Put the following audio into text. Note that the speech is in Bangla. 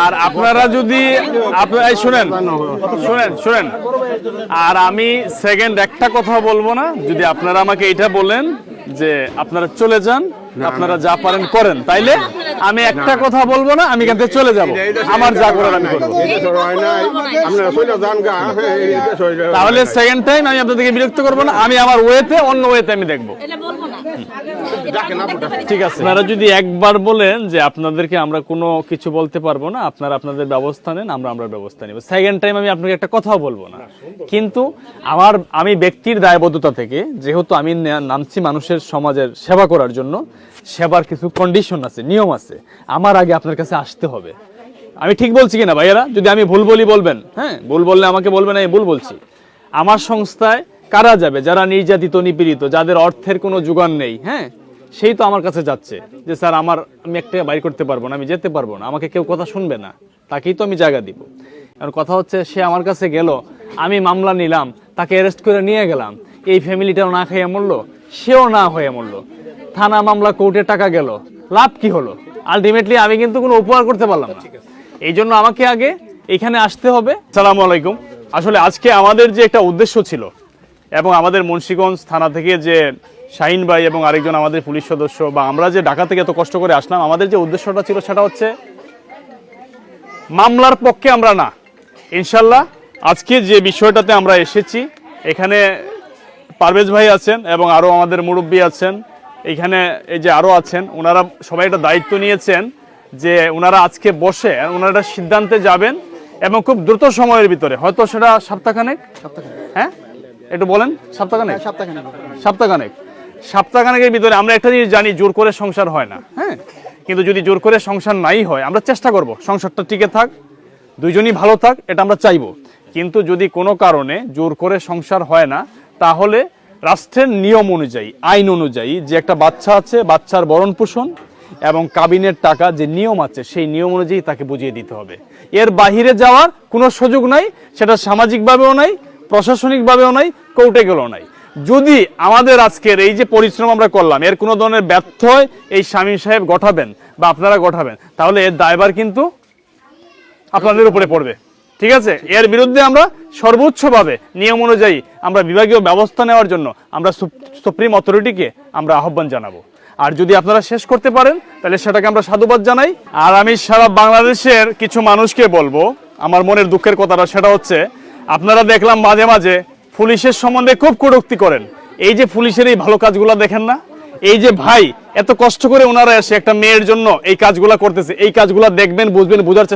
আর আপনারা যদি আপনারা শুনেন শুনেন শুনেন। আর আমি সেকেন্ড একটা কথা বলব না, যদি আপনারা আমাকে এটা বলেন যে আপনারা চলে যান, আপনারা যা পারেন করেন। তাইলে আমি একটা কথা বলব না, আমি থেকে চলে যাব। আমার যা করার আমি করব। তাহলে সেকেন্ড টাইম আমি আপনাদেরকে বিরক্ত করব না, আমি আমার ওয়েতে অন্য ওয়েতে আমি দেখব। ঠিক আছে। আপনারা যদি একবার বলেন যে আপনাদেরকে আমরা কোনো কিছু বলতে পারব না আপনারা আপনাদের ব্যবস্থা নেন আমরা আমরা ব্যবস্থা নিব। সেকেন্ড টাইম আমি আপনাকে একটা কথাও বলব না। কিন্তু আমার আমি ব্যক্তির দায়বদ্ধতা থেকে যেহেতু আমি নামছি মানুষের সমাজের সেবা করার জন্য সেবার কিছু কন্ডিশন আছে নিয়ম আছে আমার আগে আপনার কাছে আসতে হবে। আমি ঠিক বলছি কিনা ভাইয়েরা? যদি আমি ভুল বলি বলবেন হ্যাঁ? ভুল বললে আমাকে বলবেন আমি ভুল বলছি। আমার সংস্থায় কারা যাবে? যারা নির্যাতিত, নিপীড়িত, যাদের অর্থের কোনো যোগান নেই হ্যাঁ? সেই তো আমার কাছে যাচ্ছে যে, স্যার, আমার, আমি একটা বাইর করতে পারব না, আমি যেতে পারব না, আমাকে কেউ কথা শুনবে না, তাকেই তো আমি জায়গা দিব। আর কথা হচ্ছে, সে আমার কাছে গেল, আমি মামলা নিলাম, তাকে অ্যারেস্ট করে নিয়ে গেলাম, এই ফ্যামিলিটাও না খাইয়ে মরলো, সেও না হয়ে মরলো। থানা মামলা কোর্টে টাকা গেল, লাভ কি হলো? আলটিমেটলি আমি কিন্তু কোনো উপহার করতে পারলাম না। এই জন্য আমাকে আগে এখানে আসতে হবে। সালাম আলাইকুম। আসলে আজকে আমাদের যে একটা উদ্দেশ্য ছিল এবং আমাদের মুন্সিগঞ্জ থানা থেকে যে শাহিন ভাই এবং আরেকজন আমাদের পুলিশ সদস্য বা আমরা যে ঢাকা থেকে এত কষ্ট করে আসলাম আমাদের যে উদ্দেশ্যটা ছিল সেটা হচ্ছে মামলার পক্ষে আমরা না। ইনশাল্লাহ আজকে যে বিষয়টাতে আমরা এসেছি এখানে পারভেজ ভাই আছেন এবং আরও আমাদের মুরব্বী আছেন। এখানে এই যে আরও আছেন ওনারা সবাই একটা দায়িত্ব নিয়েছেন যে ওনারা আজকে বসে ওনারা সিদ্ধান্তে যাবেন এবং খুব দ্রুত সময়ের ভিতরে। হয়তো সেটা সপ্তাহখানেক। হ্যাঁ? একটু বলেন সপ্তাহখানেক? সপ্তাহখানেক। সপ্তাহখানেকের ভিতরে আমরা একটা জিনিস জানি জোর করে সংসার হয় না হ্যাঁ? কিন্তু যদি জোর করে সংসার নাই হয় আমরা চেষ্টা করব সংসারটা টিকে থাক দুইজনই ভালো থাক এটা আমরা চাইব। কিন্তু যদি কোনো কারণে জোর করে সংসার হয় না তাহলে রাষ্ট্রের নিয়ম অনুযায়ী আইন অনুযায়ী যে একটা বাচ্চা আছে বাচ্চার বরণ পোষণ এবং কাবিনের টাকা যে নিয়ম আছে সেই নিয়ম অনুযায়ী তাকে বুঝিয়ে দিতে হবে। এর বাহিরে যাওয়ার কোনো সুযোগ নাই সেটা সামাজিকভাবেও নাই প্রশাসনিকভাবেও নাই, কোর্টে গেলেও নাই। যদি আমাদের আজকের এই যে পরিশ্রম আমরা করলাম, এর কোনো ধরনের ব্যর্থ এই স্বামী সাহেব গঠাবেন বা আপনারা গঠাবেন, তাহলে এর দায়ভার কিন্তু আপনাদের উপরে পড়বে। ঠিক আছে? এর বিরুদ্ধে আমরা সর্বোচ্চভাবে নিয়ম অনুযায়ী আমরা বিভাগীয় ব্যবস্থা নেওয়ার জন্য আমরা সুপ- সুপ্রিম অথরিটিকে আমরা আহ্বান জানাব। আর যদি আপনারা শেষ করতে পারেন, তাহলে সেটাকে আমরা সাধুবাদ জানাই। আর আমি সারা বাংলাদেশের কিছু মানুষকে বলব, আমার মনের দুঃখের কথাটা সেটা হচ্ছে আপনারা দেখলাম মাঝে মাঝে পুলিশের সম্বন্ধে খুব কটূক্তি করেন। এই যে পুলিশের এই ভালো কাজগুলো দেখেন না? এই যে ভাই, এত কষ্ট করে ওনারা এসে একটা মেয়ের জন্য এই কাজগুলা করতেছে। এই কাজগুলা দেখবেন, বুঝবেন, বোঝার